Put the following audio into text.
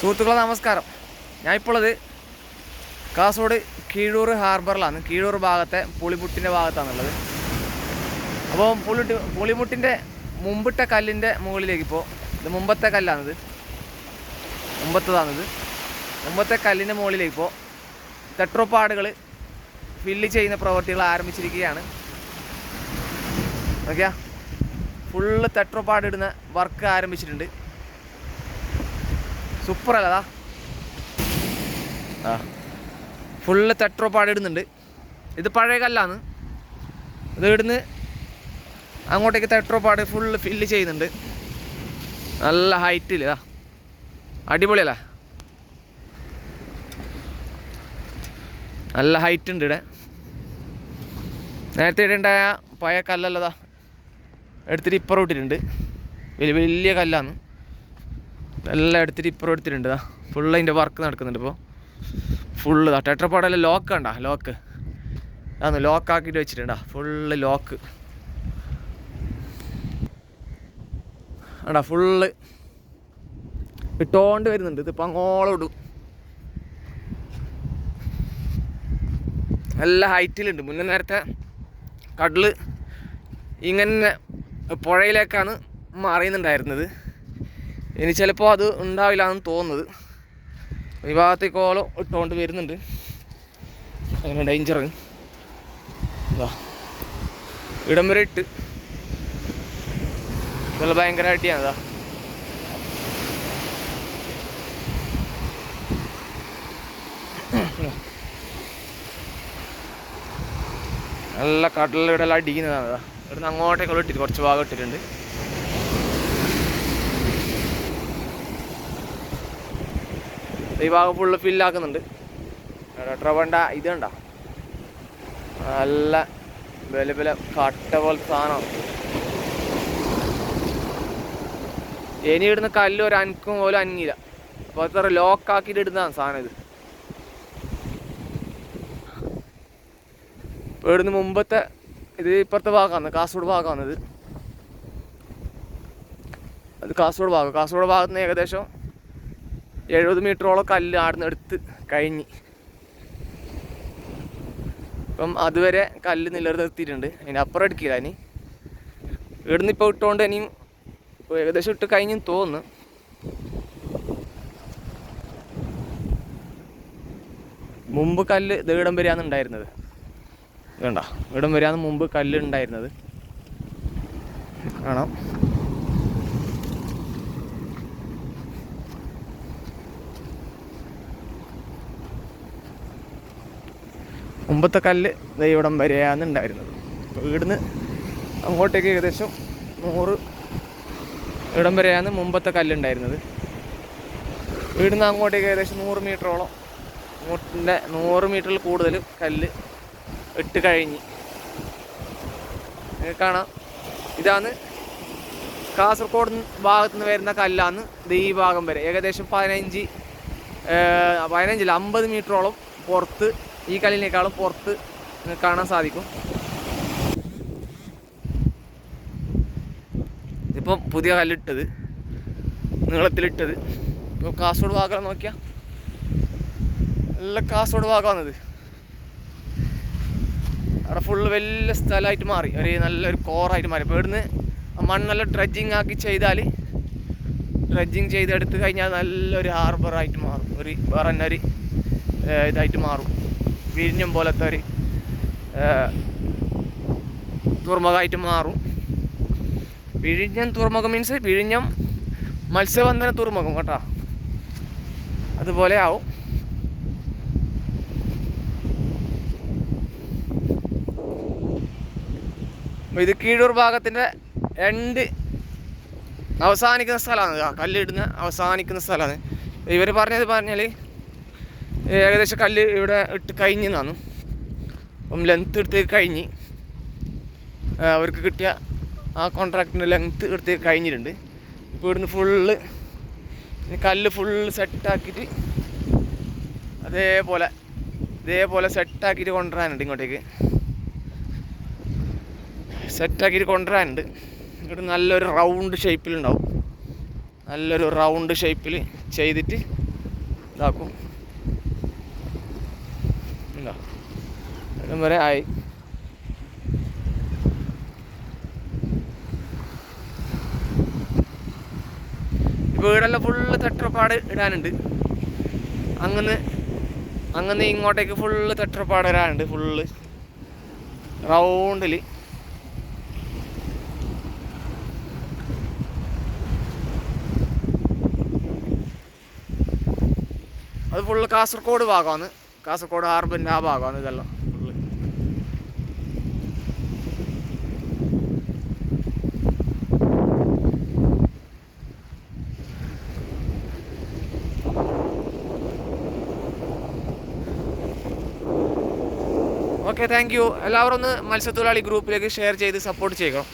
സുഹൃത്തുക്കളെ നമസ്കാരം. ഞാൻ ഇപ്പോഴത് കാസർഗോഡ് കീഴൂർ ഹാർബറിലാണ്. കീഴൂർ ഭാഗത്തെ പുളിമുട്ടിന്റെ ഭാഗത്താണുള്ളത്. അപ്പോൾ പുളിമുട്ടി പുളിമുട്ടിന്റെ മുമ്പിട്ട കല്ലിന്റെ മുകളിലേക്ക് ഇപ്പോൾ ഇത് മുമ്പത്തെ കല്ലാണിത്. മുമ്പത്തതാണിത്. മുമ്പത്തെ കല്ലിന്റെ മുകളിലേക്ക് ഇപ്പോൾ തെട്രോപ്പാടുകൾ ഫില്ല് ചെയ്യുന്ന പ്രവൃത്തികൾ ആരംഭിച്ചിരിക്കുകയാണ്. ഓക്കെയാ ഫുള്ള് തെട്രോപ്പാടിടുന്ന വർക്ക് ആരംഭിച്ചിട്ടുണ്ട്. സൂപ്പർ അല്ലതാ ആ. ഫുള്ള് പാടി ഇടുന്നുണ്ട്. ഇത് പഴയ കല്ലാണ് ഇത് ഇടുന്ന് അങ്ങോട്ടേക്ക് തെട്രോ പാട് ഫുള്ള് ഫില്ല് ചെയ്യുന്നുണ്ട്. നല്ല ഹൈറ്റിൽ ഇതാ. അടിപൊളിയല്ല? നല്ല ഹൈറ്റ് ഉണ്ട് ഇവിടെ. നേരത്തെ ഇടേണ്ടായ പഴയ കല്ലല്ലതാ. എടുത്തിട്ട് ഇപ്പുറം ഇട്ടിട്ടുണ്ട്. വലിയ വലിയ കല്ലാണ് എല്ലാം എടുത്തിട്ട് ഇപ്പുറം എടുത്തിട്ടുണ്ട് ഇതാ ഫുൾ അതിന്റെ വർക്ക് നടക്കുന്നുണ്ട് ഇപ്പോൾ ഫുള്ള് ഇതാ ടെട്രപ്പാടെല്ലാം ലോക്ക് കണ്ടാ? ലോക്ക് അതൊന്ന് ലോക്ക് ആക്കിയിട്ട് വെച്ചിട്ടുണ്ടാ ഫുള്ള് ലോക്ക് ആണ്ടാ ഫുള്ള് ഇട്ടോണ്ട് വരുന്നുണ്ട്. ഇതിപ്പോൾ അങ്ങോളം ഇടും. നല്ല ഹൈറ്റിലുണ്ട് മുന്നേ നേരത്തെ കടൽ ഇങ്ങനെ പുഴയിലേക്കാണ് മറിയുന്നുണ്ടായിരുന്നത്. ഇനി ചിലപ്പോൾ അത് ഉണ്ടാവില്ല എന്ന് തോന്നുന്നത്. ഈ ഭാഗത്തേക്കോളം ഇട്ടുകൊണ്ട് വരുന്നുണ്ട്. അങ്ങനെ ഡേഞ്ചർ ഇടം വരെ ഇട്ട്. നല്ല ഭയങ്കര അടിയാണ് ഇതാ. നല്ല കടലിവിടെ എല്ലാം അടിക്കുന്നതാണ് ഇതാ. ഇവിടുന്ന് അങ്ങോട്ടേക്കുള്ള ഇട്ടിട്ട് കുറച്ച് ഭാഗം ഇട്ടിട്ടുണ്ട്. ഈ ഭാഗം ഫുള്ള് ഫില്ലാക്കുന്നുണ്ട് ട്രവണ്ട ഇത് നല്ല വില വില കട്ട പോലത്തെ സാധനമാണ് ഇനി ഇടുന്ന കല്ല് ഒരു അനക്കും പോലും അനങ്ങില്ല അപ്പോൾ അത്ര ലോക്കാക്കിയിട്ട് ഇടുന്നതാണ് സാധനം ഇത്. ഇപ്പോൾ ഇവിടുന്ന് മുമ്പത്തെ ഇത് ഇപ്പുറത്തെ ഭാഗമാണ് കാസർഗോഡ് ഭാഗമാണ് ഇത് അത് കാസർഗോഡ് ഭാഗം. കാസർഗോഡ് ഭാഗത്ത് നിന്ന് ഏകദേശം എഴുപത് മീറ്ററോളം കല്ല് ആടുന്ന് എടുത്ത് കഴിഞ്ഞ്. ഇപ്പം അതുവരെ കല്ല് നിലനിർത്തിയിട്ടുണ്ട് അതിന്റെ അപ്പുറം എടുക്കില്ല ഇനി. ഇവിടുന്ന് ഇപ്പോൾ ഇട്ടുകൊണ്ട് ഇനിയും ഏകദേശം ഇട്ട് കഴിഞ്ഞും തോന്നുന്നു. മുമ്പ് കല്ല് ഇത് ഇടം വരെയാണ് ഉണ്ടായിരുന്നത്. വേണ്ട. ഇടം വരെയാണ് മുമ്പ് കല്ല് ഉണ്ടായിരുന്നത്. കാണാം. മുമ്പത്തെ കല്ല് ഇവിടം വരെയാണ് ഉണ്ടായിരുന്നത്. അപ്പോൾ ഇവിടുന്ന് അങ്ങോട്ടേക്ക് ഏകദേശം നൂറ് ഇടം വരെയാണ് മുമ്പത്തെ കല്ലുണ്ടായിരുന്നത് ഇവിടുന്ന് അങ്ങോട്ടേക്ക് ഏകദേശം നൂറ് മീറ്ററോളം അങ്ങോട്ടിന്റെ നൂറ് മീറ്ററിൽ കൂടുതൽ കല്ല് ഇട്ട് കഴിഞ്ഞ്. കാണാം. ഇതാണ് കാസർഗോഡ് ഭാഗത്ത് നിന്ന് വരുന്ന കല്ലാണ് ഇത് ഈ ഭാഗം വരെ. ഏകദേശം പതിനഞ്ച് പതിനഞ്ചില്ല അമ്പത് മീറ്ററോളം പുറത്ത് ഈ കല്ലിനേക്കാളും പുറത്ത് കാണാൻ സാധിക്കും. ഇപ്പം പുതിയ കല്ലിട്ടത് നീളത്തിലിട്ടത്. ഇപ്പോൾ കാസർഗോഡ് ഭാഗം നോക്കിയാൽ നല്ല കാസർഗോഡ് ഭാഗമാണിത്. അവിടെ ഫുള്ള് വലിയ സ്ഥലമായിട്ട് മാറി. ഒരു നല്ലൊരു കോറായിട്ട് മാറി. അപ്പോൾ ഇവിടുന്ന് മണ്ണെല്ലാം ഡ്രഡ്ജിങ് ആക്കി ചെയ്താൽ ഡ്രഡ്ജിങ് ചെയ്തെടുത്ത് കഴിഞ്ഞാൽ നല്ലൊരു ഹാർബറായിട്ട് മാറും. ഒരു വേറെ തന്നെ ഒരു ഇതായിട്ട് മാറും. വിഴിഞ്ഞം പോലത്തെ ഒരു തുറമുഖമായിട്ട് മാറും. വിഴിഞ്ഞം തുറമുഖം മീൻസ് വിഴിഞ്ഞം മത്സ്യബന്ധന തുറമുഖം കേട്ടോ. അതുപോലെ ആവും. ഇത് കീഴൂർ ഭാഗത്തിന്റെ രണ്ട് അവസാനിക്കുന്ന സ്ഥലമാണ്. കല്ലിടുന്ന അവസാനിക്കുന്ന സ്ഥലമാണ്. ഇവർ പറഞ്ഞത് പറഞ്ഞാൽ ഏകദേശം കല്ല് ഇവിടെ ഇട്ട് കഴിഞ്ഞ് കഴിഞ്ഞെന്നാണ് അപ്പം ലെങ്ത്ത് എടുത്ത് കഴിഞ്ഞ്. അവർക്ക് കിട്ടിയ ആ കോൺട്രാക്ടിന്റെ ലെങ്ത്ത് എടുത്ത് കഴിഞ്ഞിട്ടുണ്ട്. ഇപ്പോൾ ഇവിടുന്ന് ഫുള്ള് കല്ല് ഫുള്ള് സെറ്റാക്കിയിട്ട് അതേപോലെ ഇതേപോലെ സെറ്റാക്കിയിട്ട് കൊണ്ടുവരാനുണ്ട് ഇങ്ങോട്ടേക്ക്. സെറ്റാക്കിയിട്ട് കൊണ്ടുവരാനുണ്ട്. ഇവിടെ നല്ലൊരു റൗണ്ട് ഷേപ്പിലുണ്ടാവും നല്ലൊരു റൗണ്ട് ഷേപ്പിൽ ചെയ്തിട്ട് ഇതാക്കും. എന്താ അതും വരെ ആയി. വീടെല്ലാം ഫുള്ള് തെട്ടപ്പാട് ഇടാനുണ്ട്. അങ്ങനെ അങ്ങനെ ഇങ്ങോട്ടേക്ക് ഫുള്ള് തെട്ടപ്പാട് ഇടാനുണ്ട് ഫുള്ള് റൗണ്ടിൽ അത് ഫുള്ള് കാസർഗോഡ് ഭാഗമാണ് കാസർഗോഡ് ഹാർബറിന്റെ ആ ഭാഗമാണ് ഇതെല്ലാം. ഓക്കെ താങ്ക് യു എല്ലാവരും ഒന്ന് മത്സ്യത്തൊഴിലാളി ഗ്രൂപ്പിലേക്ക് ഷെയർ ചെയ്ത് സപ്പോർട്ട് ചെയ്യണം.